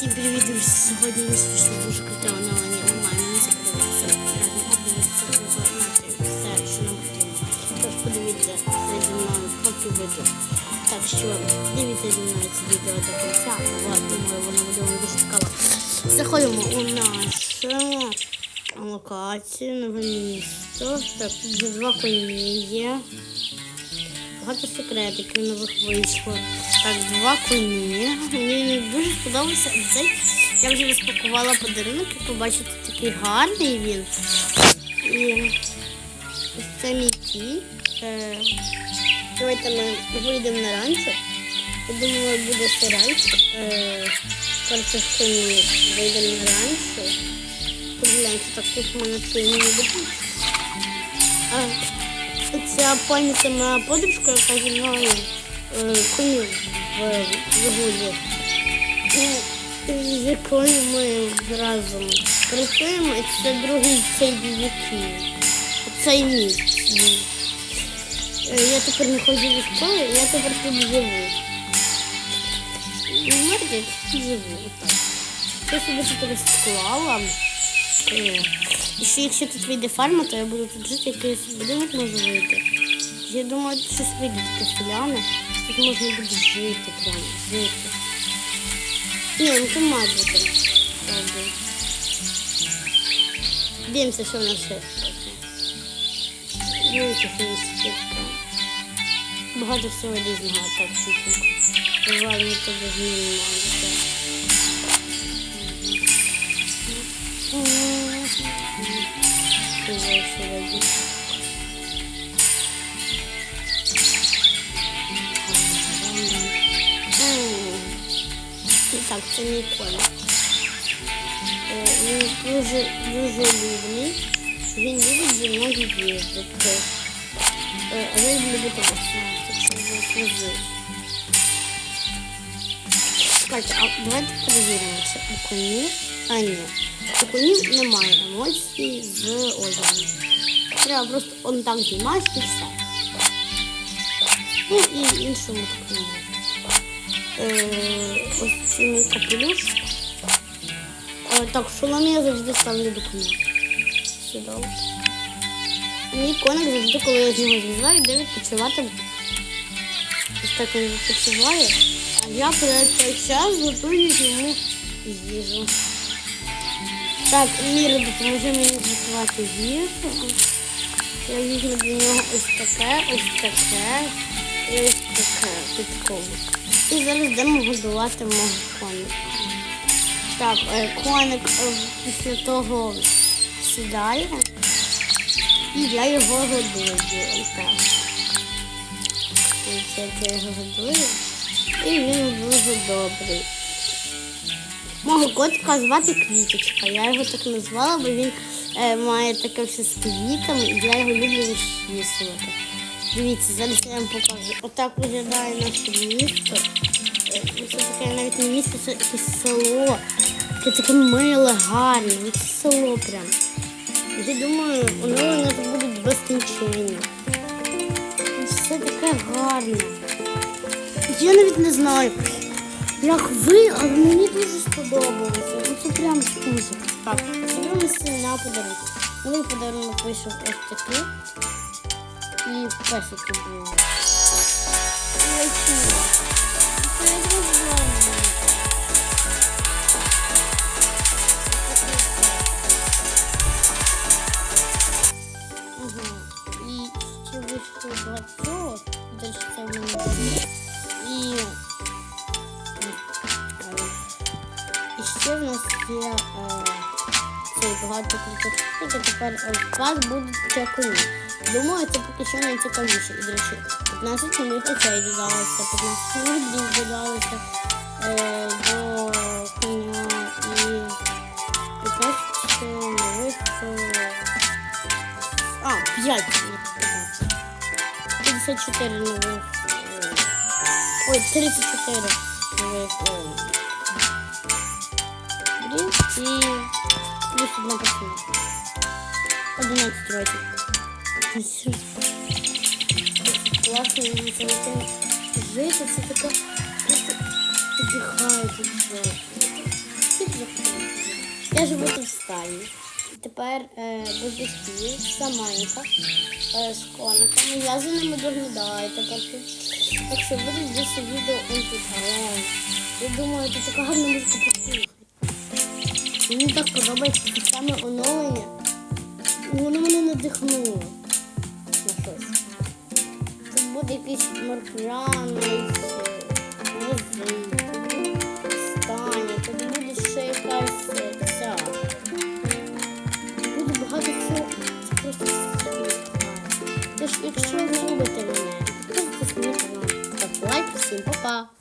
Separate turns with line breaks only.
Всім привіт, друзі! Сьогодні у нас дуже круте оновлення онлайн. Це подобається. Реально обдивитися інформацію, все, що нам потрібно. Тож подивіться зі мною, поки вийду. Так що дивіться зі мною це відео до кінця. Бо, Думаю, воно буде вам дуже цікаво. Заходимо у нашу локацію, нове місто. Так, вже два коні є. Багато секретиків нових вийшло. Так, два коні. Мені дуже сподобався цей. Я вже розпакувала подарунок, як ви бачите, такий гарний він. І ось це мій кінь. Е, Давайте ми вийдемо на ранчо. Я думаю, буде серіальчик. Е, Коротше, коні вийдемо на ранчо. Подивляємося, так тут в мене коні не буде. Ця пані це моя подружка, яка зі мною е, коню в вигулі. І якою ми разом працюємо, і це другий цей дівчині. Цей мій. Е, Я тепер не ходжу до школи, я тепер тут живу. Знаєте, живу. Отак. Я собі тут розклала. Е, І ще якщо тут вийде фарма, то я буду тут жити, якийсь будинок можу вийти. Я думаю, тут щось вийде таке. Тут можна буде жити прямо, жити. Ні, ну це має бути. Дивимося, що в нас ще. Дивіться, що є. Багато всього різного так чутенько. Буває, ми тебе знімаємося. Так, це мій коник. Е, Він дуже дуже любний. Він любить зі мною їздити. Е, А я люблю бути машиною, так що вже служив. Чекайте, а давайте перевіримо, це у коні. А ні. У немає емоцій з одягом. Треба просто он так знімаєш і все. Ну і іншому так. Е, ось цей мій капелюш. Е, так, шолом я завжди ставлю до коня. От. Мій коник завжди, коли я з нього злізаю, йде відпочивати. Ось так він відпочиває. А я про цей час готую йому їжу. Так, Міра, допоможи мені готувати їжу. Я візьму для нього ось таке, ось таке і ось таке підкову. І зараз йдемо годувати мого коника. Так, е, коник е, після того сідає, і я його годую. Так. Це я його годую. І він дуже добрий. Мого котика звати Квіточка. Я його так назвала, бо він е, має таке все з квітами, і я його люблю розчісувати. Дивіться, зараз я вам покажу. Отак виглядає наше місто. Е, ну, Це таке навіть не місто, це якесь село. Це таке миле, гарне. Ну, Це село прям. Я думаю, оновлення тут будуть без кінчення. Все таке гарне. Я навіть не знаю, як ви, але мені дуже сподобалося. Ну це прям дуже. Так, дивимося на подарунок. Новий подарунок вийшов ось такий. І песики були. І ось ці. Це я зробила. Ага. І ще вийшло багато. До речі, це в мене було. І... в е, цей багато крутих а тепер е, вас будуть ще. Думаю, це поки що найцікавіше. І, до речі, 15 нових очей додалося, 15 нових днів додалося е, до коня і 15 нових... Е, а, 5 не 15. 54 нових. е, Ой, 34 нових. Е, Брів і плюс одна пацана. 11 років. Класно, мені це жити, це таке просто тут все. Я живу тут в стайні. Тепер е, без батьків, саменька, е, з. Я за ними доглядаю тепер тут. Так що буде десь відео он. Я думаю, тут така гарна музика. Мені так подобається саме оновлення. Воно мене надихнуло на щось. Тут буде якийсь морпляний музик, стання, тут буде ще якась ця. Буде багато всього. Це просто. Тож, якщо ви любите мене, підписуйтесь на мій канал. Ставте лайк, всім па-па!